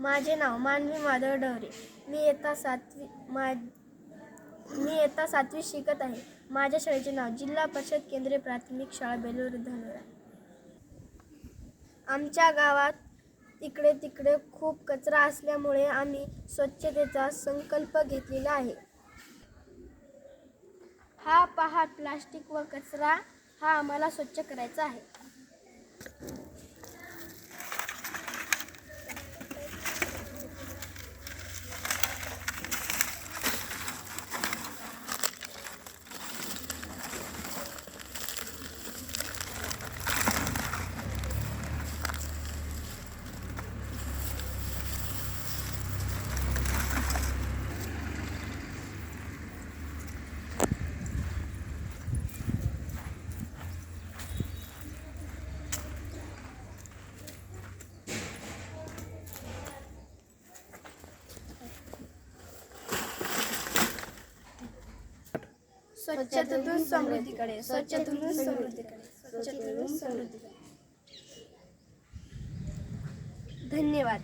माझे नाव मानवी माधव डवरे मी इयत्ता सातवी मा मी इयत्ता सातवी शिकत आहे. माझ्या शाळेचे नाव जिल्हा परिषद केंद्रीय प्राथमिक शाळा बेलूर धनोरा. आमच्या गावात इकडे तिकडे खूप कचरा असल्यामुळे आम्ही स्वच्छतेचा संकल्प घेतलेला आहे. हा पहा प्लास्टिक व कचरा हा आम्हाला स्वच्छ करायचा आहे. स्वच्छतेतून समृद्धीकडे स्वच्छतेतून समृद्धीकडे स्वच्छतेतून समृद्धीकडे. धन्यवाद.